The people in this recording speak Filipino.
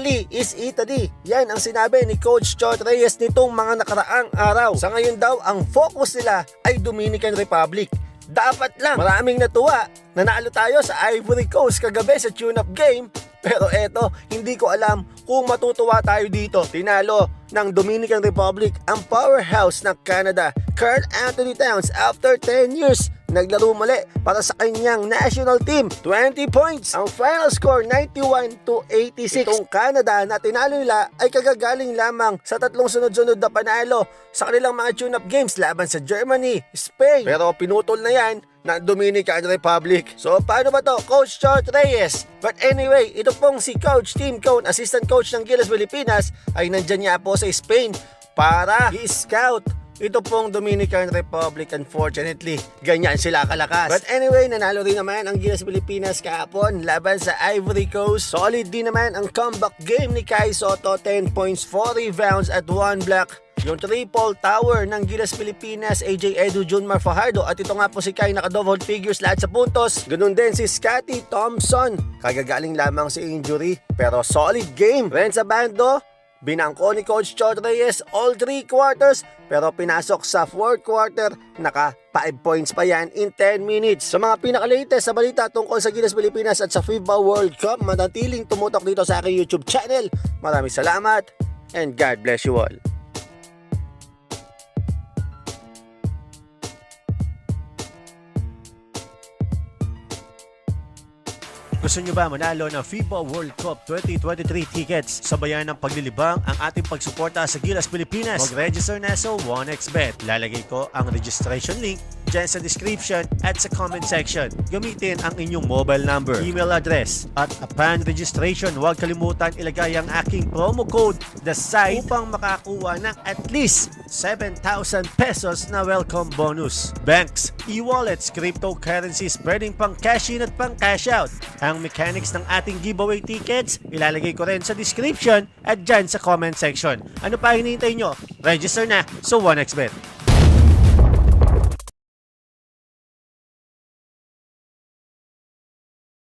Italy is Italy. Yan ang sinabi ni Coach Chot Reyes nitong mga nakaraang araw. Sa ngayon daw, ang focus nila ay Dominican Republic. Dapat lang, maraming natuwa. Nanalo tayo sa Ivory Coast kagabi sa tune-up game. Pero eto, hindi ko alam kung matutuwa tayo dito. Tinalo ng Dominican Republic ang powerhouse ng Canada, Carl Anthony Towns after 10 years naglaro muli para sa kanyang national team. 20 points. Ang final score 91 to 86. Itong Canada na tinalo nila ay kagagaling lamang sa tatlong sunod-sunod na panalo sa kanilang mga tune-up games laban sa Germany, Spain. Pero pinutol na yan ng Dominican Republic. So paano ba to? Coach Chart Reyes. But anyway, ito pong si Coach Team Cone, assistant coach ng Gilas Pilipinas ay nandyan niya po sa Spain para i-scout ito pong Dominican Republic, unfortunately, ganyan sila kalakas. But anyway, nanalo rin naman ang Gilas Pilipinas kahapon laban sa Ivory Coast. Solid din naman ang comeback game ni Kai Soto, 10 points, 4 rebounds at 1 block. Yung triple tower ng Gilas Pilipinas, AJ Edu, Junmar Fajardo at ito nga po si Kai naka-double figures lahat sa puntos. Ganun din si Scotty Thompson. Kagagaling lamang si injury pero solid game. Renza Bando, Binangko ni Coach Chot Reyes all 3 quarters pero pinasok sa 4th quarter naka 5 points pa yan in 10 minutes. Sa mga pinakalatest sa balita tungkol sa Gilas Pilipinas at sa FIBA World Cup, manatiling tumutok dito sa aking YouTube channel. Maraming salamat and God bless you all. Gusto nyo ba manalo ng FIBA World Cup 2023 tickets? Sabayan ng paglilibang ang ating pagsuporta sa Gilas Pilipinas. Mag-register na sa 1xBet. Lalagay ko ang registration link dyan sa description at sa comment section. Gamitin ang inyong mobile number, email address, at upon registration, huwag kalimutan ilagay ang aking promo code the site upang makakuha ng at least 7,000 pesos na welcome bonus. Banks, e-wallets, cryptocurrencies, pwedeng pang cash in at pang cash out. Ang mechanics ng ating giveaway tickets, ilalagay ko rin sa description at dyan sa comment section. Ano pa hinihintay nyo? Register na sa 1xBet.